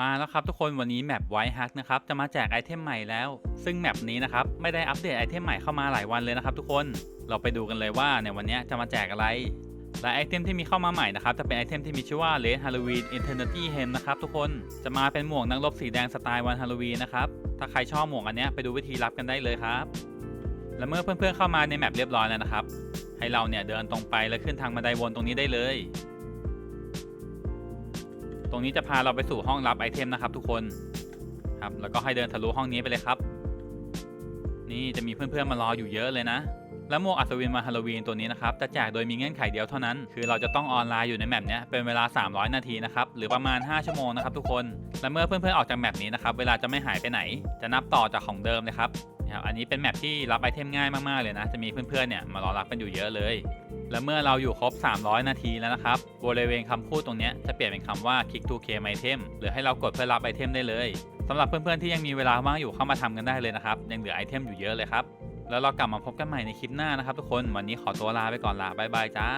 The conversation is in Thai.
มาแล้วครับทุกคนวันนี้แมปไวท์ฮักนะครับจะมาแจกไอเทมใหม่แล้ว ซึ่งแมปนี้นะครับไม่ได้อัปเดตไอเทมใหม่เข้ามาหลายวันเลยนะครับทุกคนเราไปดูกันเลยว่าในวันนี้จะมาแจกอะไร และไอเทมที่มีเข้ามาใหม่นะครับจะเป็นไอเทมที่มีชื่อว่า Red Halloween Eternity Hem นะครับทุกคนจะมาเป็นหมวกนักรบสีแดงสไตล์วันฮาโลวีนนะครับถ้าใครชอบหมวกอันนี้ไปดูวิธีรับกันได้เลยครับ และเมื่อเพื่อนๆเข้ามาในแมปเรียบร้อยแล้วนะครับให้เราเนี่ยเดินตรงไปแล้วขึ้นทางบันไดวนตรงนี้ได้เลย ตรงนี้จะพาเราไปสู่ห้องรับไอเทมนะครับทุกคนครับแล้วก็ให้เดินทะลุห้องนี้ไปเลยครับ นี่จะมีเพื่อนๆมารออยู่เยอะเลยนะ และหมวกอัศวินมาฮาโลวีนตัวนี้นะครับจะแจกโดยมีเงื่อนไขเดียวเท่านั้น คือเราจะต้องออนไลน์อยู่ในแมปเนี้ยเป็นเวลา 300 นาทีนะครับหรือประมาณ 5 ชั่วโมงนะครับทุกคน และเมื่อเพื่อนๆออกจากแมปนี้นะครับเวลาจะไม่หายไปไหน จะนับต่อจากของเดิมเลยครับ นะครับอันนี้เป็นแมปที่รับไอเทมง่ายมากๆเลยนะ จะมีเพื่อนๆเนี่ยมารอรับกันอยู่เยอะเลย และเมื่อเราอยู่ครบ 300 นาทีแล้วนะครับบริเวณคำพูดตรงนี้จะเปลี่ยนเป็นคำว่า click to claim item หรือให้เรากดเพื่อรับไอเทมได้เลยสำหรับเพื่อนๆที่ยังมีเวลาว่างอยู่เข้ามาทำกันได้เลยนะครับยังเหลือไอเทมอยู่เยอะเลยครับแล้วเรากลับมาพบกันใหม่ในคลิปหน้านะครับทุกคนวันนี้ขอตัวลาไปก่อนละบายบายจ้า